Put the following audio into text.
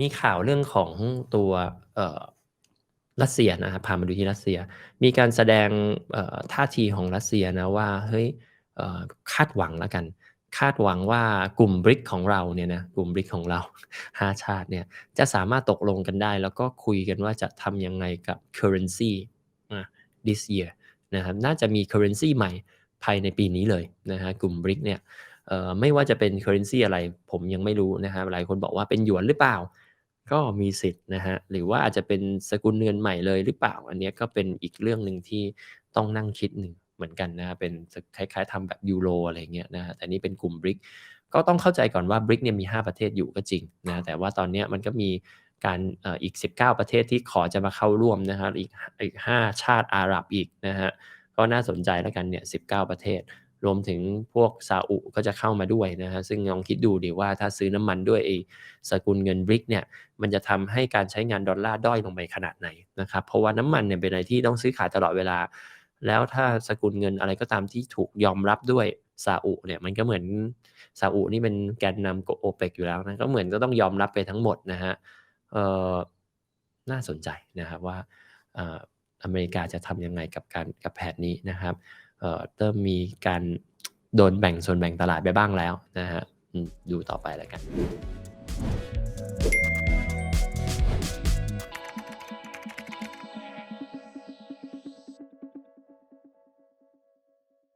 มีข่าวเรื่องของตัวเอรัสเซียนะครับพามาดูที่รัสเซีย มีการแสดงท่าทีของรัสเซียนะว่าเฮ้ยคาดหวังแล้วกัน คาดหวังว่ากลุ่ม BRICS ของเราเนี่ยนะกลุ่ม BRICS ของเรา5ชาติเนี่ยจะสามารถตกลงกันได้ แล้วก็คุยกันว่าจะทำยังไงกับ currency อา this year นะครับน่าจะมี currency ใหม่ภายในปีนี้เลยนะครับกลุ่ม BRICS เนี่ยไม่ว่าจะเป็น currency อะไรผมยังไม่รู้นะครับหลายคนบอกว่าเป็นหยวนหรือเปล่า ก็มีสิทธิ์นะครับหรือว่าอาจจะเป็นสกุลเงินใหม่เลยหรือเปล่า อันนี้ก็เป็นอีกเรื่องหนึ่งที่ต้องนั่งคิดหนึ่งเหมือนกันนะเป็นคล้ายๆทำแบบยูโรอะไรเงี้ยนะครับแต่นี่เป็นกลุ่ม BRICS ก็ต้องเข้าใจก่อนว่า BRICS เนี่ยมี 5 ประเทศอยู่ก็จริงนะแต่ว่าตอนนี้มันก็มีการอีก 19 ประเทศที่ขอจะมาเข้าร่วมนะครับอีกอีก 5 ชาติอาหรับอีกนะครับก็น่าสนใจแล้วกันเนี่ย19 ประเทศ รวมถึงพวกซาอุก็จะเข้ามาด้วยนะครับซึ่งลองคิดดูดิว่าถ้าซื้อน้ำมันด้วยไอ้สกุลเงิน BRICS เนี่ยมันจะทำให้การใช้งานดอลลาร์ด้อยลงไปขนาดไหนนะครับเพราะว่าน้ำมันเนี่ยเป็นอะไรที่ต้องซื้อขายตลอดเวลา แล้วถ้าสกุลเงินอะไรก็ตามที่ถูกยอมรับด้วยซาอุเนี่ยมันก็เหมือนซาอุนี่เป็นแกนนำก OPEC อยู่แล้วนะก็เหมือนก็ต้องยอมรับไปทั้งหมดนะครับเอ่อน่าสนใจนะครับว่าอออเมริกาจะทำยังไงกับการกับแผนนี้นะครับ เอ่อเริ่มมีการโดนแบ่งส่วนแบ่งตลาดไปบ้างแล้วนะฮะดูต่อไปแล้วกัน